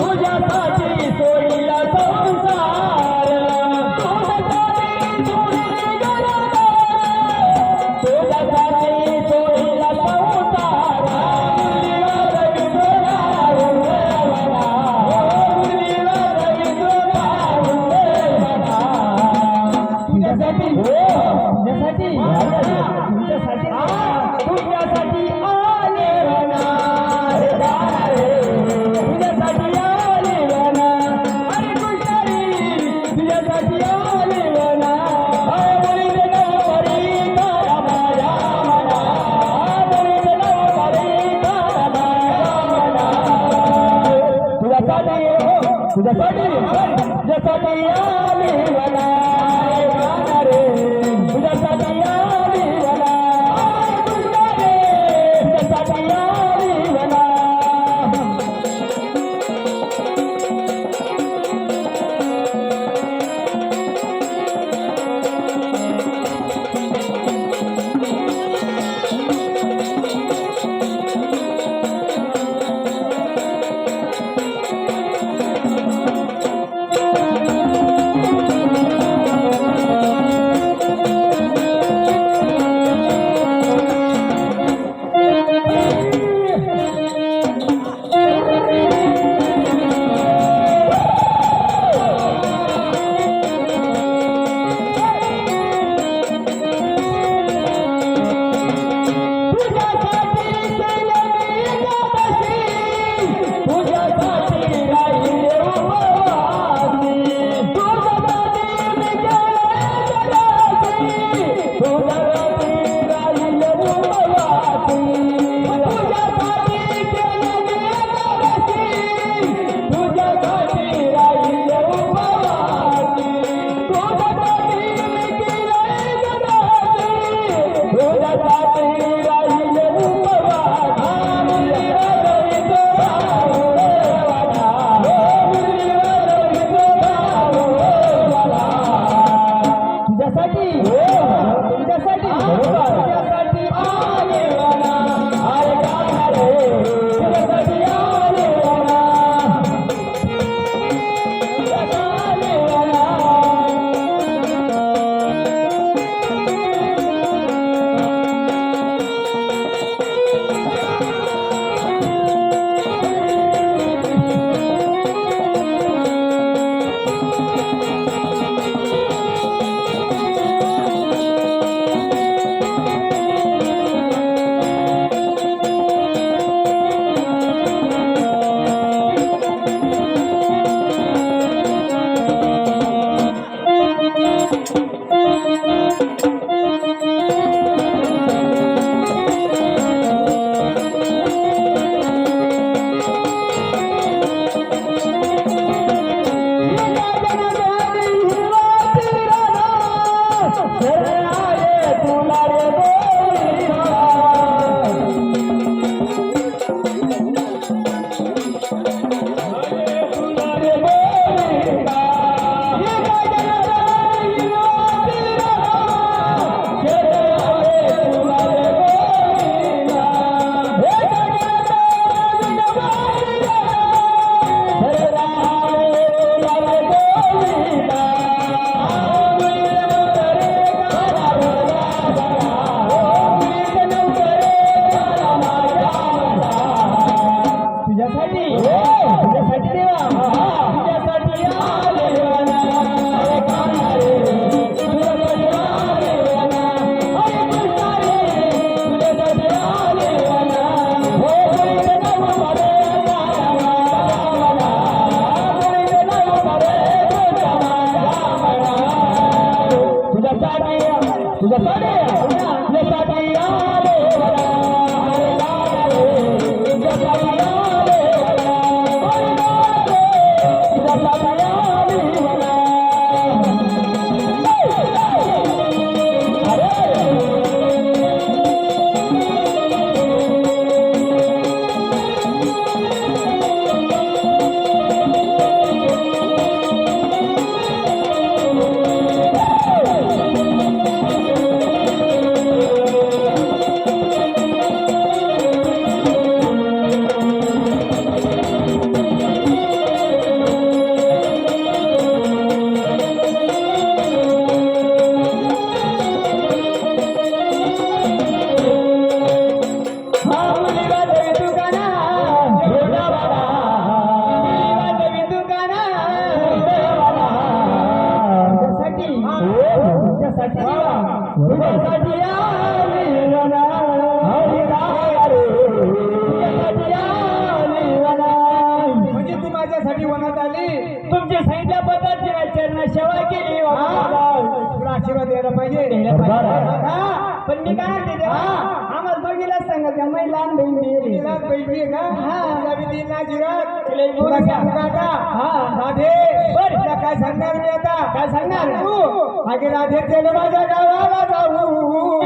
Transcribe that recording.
পূজা পাতি তোর। जपटिया जपटिया तुझ्या म्हणजे तू माझ्यासाठी वनात आली? तुमच्या सांगितल्या पद्धतीने चरण सेवा केली तुला आशीर्वाद द्यायला पाहिजे. पण मी काय म्हणते आम्हाला दोघीला सांगत का मी लहान बहीण लहान बहीण का? हा. ना जिरत तिला सांगू का? आता हा. राधे बर. तुला काय सांगणार मी आता काय सांगणार? तू आगे राधे केलं माझ्या गावाला जाऊ